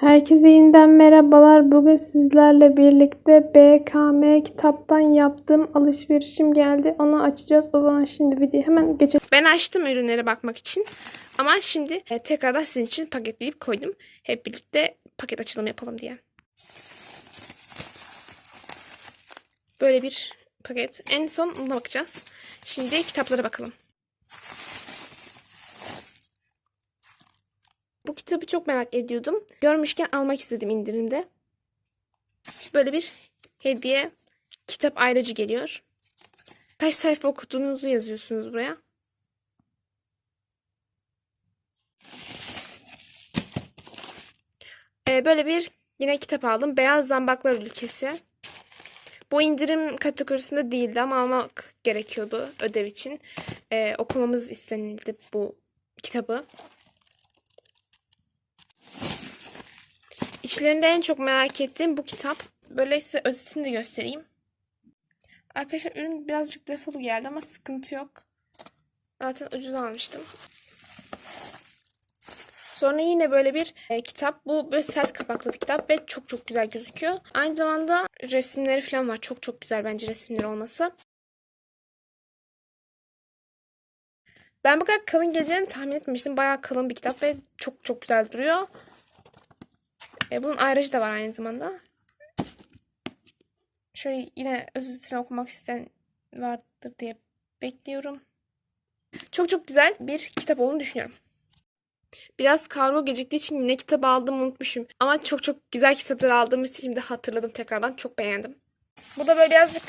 Herkese yeniden merhabalar. Bugün sizlerle birlikte BKM kitaptan yaptığım alışverişim geldi. Onu açacağız. O zaman şimdi videoyu hemen geçelim. Ben açtım ürünlere bakmak için. Ama şimdi e, tekrardan sizin için paketleyip koydum. Hep birlikte paket açılımı yapalım diye. Böyle bir paket. En son buna bakacağız. Şimdi kitaplara bakalım. Bu kitabı çok merak ediyordum. Görmüşken almak istedim indirimde. Böyle bir hediye kitap ayrıcı geliyor. Kaç sayfa okuduğunuzu yazıyorsunuz buraya. Ee, böyle bir yine kitap aldım. Beyaz Zambaklar Ülkesi. Bu indirim kategorisinde değildi ama almak gerekiyordu ödev için. Ee, okumamız istenildi bu kitabı. İçlerinde en çok merak ettiğim bu kitap. Böyle size özetini de göstereyim. Arkadaşlar ürün birazcık defolu geldi ama sıkıntı yok. Zaten ucuz almıştım. Sonra yine böyle bir e, kitap. Bu böyle sert kapaklı bir kitap ve çok çok güzel gözüküyor. Aynı zamanda resimleri falan var. Çok çok güzel bence resimleri olması. Ben bu kadar kalın geleceğini tahmin etmemiştim. Bayağı kalın bir kitap ve çok çok güzel duruyor. E, bunun ayrıcı da var aynı zamanda. Şöyle yine özetini okumak isteyen vardır diye bekliyorum. Çok çok güzel bir kitap olduğunu düşünüyorum. Biraz kargo geciktiği için yine kitap aldım unutmuşum. Ama çok çok güzel kitaplar aldığım için şimdi hatırladım tekrardan. Çok beğendim. Bu da böyle birazcık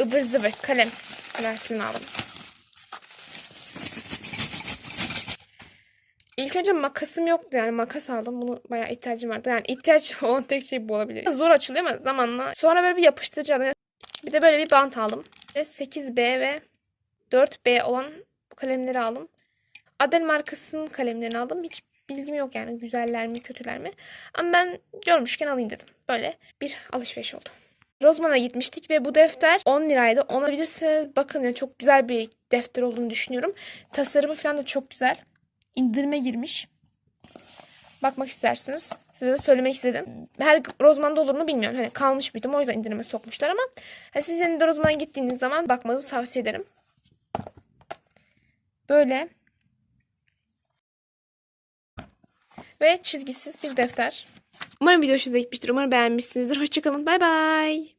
ıvır zıvır. Kalem falan aldım. İlk önce makasım yoktu yani makas aldım. Bunu bayağı ihtiyacım vardı. Yani ihtiyaç olan tek şey bu olabilir. Zor açılıyor ama zamanla. Sonra böyle bir yapıştırıcı aldım. Bir de böyle bir bant aldım. Ve 8B ve 4B olan kalemleri aldım. Adel markasının kalemlerini aldım. Hiç bilgim yok yani güzeller mi kötüler mi. Ama ben görmüşken alayım dedim. Böyle bir alışveriş oldu. Rozman'a gitmiştik ve bu defter 10 liraydı. Ona bilirseniz bakın yani çok güzel bir defter olduğunu düşünüyorum. Tasarımı falan da çok güzel indirime girmiş. Bakmak istersiniz. Size de söylemek istedim. Her Rozman'da olur mu bilmiyorum. Hani kalmış bir item o yüzden indirime sokmuşlar ama hani siz yine de Rozman'a gittiğiniz zaman bakmanızı tavsiye ederim. Böyle. Ve çizgisiz bir defter. Umarım video hoşunuza gitmiştir. Umarım beğenmişsinizdir. Hoşçakalın. Bay bay.